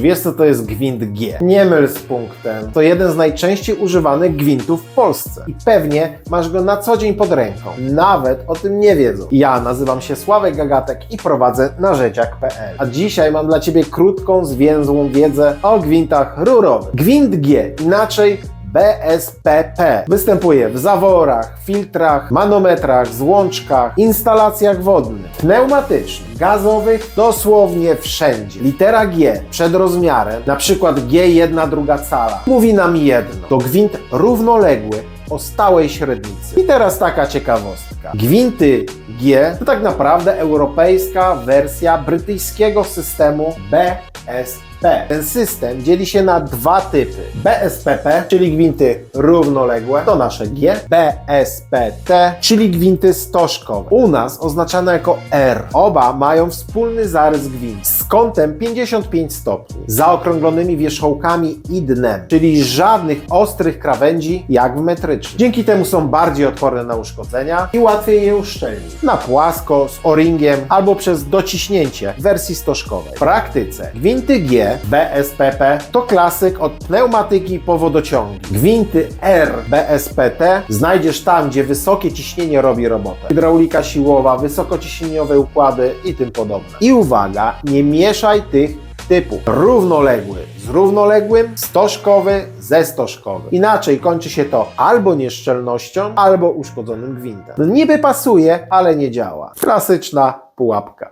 Wiesz co to jest gwint G? Nie myl z punktem. To jeden z najczęściej używanych gwintów w Polsce. I pewnie masz go na co dzień pod ręką. Nawet o tym nie wiedzą. Ja nazywam się Sławek Gagatek i prowadzę narzeciak.pl. A dzisiaj mam dla Ciebie krótką, zwięzłą wiedzę o gwintach rurowych. Gwint G, inaczej BSPP. Występuje w zaworach, filtrach, manometrach, złączkach, instalacjach wodnych, pneumatycznych, gazowych, dosłownie wszędzie. Litera G przed rozmiarem, przykład G1 druga cala, mówi nam jedno. To gwint równoległy o stałej średnicy. I teraz taka ciekawostka. Gwinty G to tak naprawdę europejska wersja brytyjskiego systemu BSP. Ten system dzieli się na dwa typy. BSPP, czyli gwinty równoległe, to nasze G. BSPT, czyli gwinty stożkowe. U nas oznaczane jako R. Oba mają wspólny zarys gwint z kątem 55 stopni, zaokrąglonymi wierzchołkami i dnem, czyli żadnych ostrych krawędzi jak w metrycznym. Dzięki temu są bardziej odporne na uszkodzenia i łatwiej je uszczelnić. Na płasko, z o-ringiem albo przez dociśnięcie w wersji stożkowej. W praktyce gwinty G BSPP to klasyk od pneumatyki po wodociągi. Gwinty R BSPT znajdziesz tam, gdzie wysokie ciśnienie robi robotę. Hydraulika siłowa, wysokociśnieniowe układy i tym podobne. I uwaga, nie mieszaj tych typów. Równoległy z równoległym, stożkowy ze stożkowym. Inaczej kończy się to albo nieszczelnością, albo uszkodzonym gwintem. Niby pasuje, ale nie działa. Klasyczna pułapka.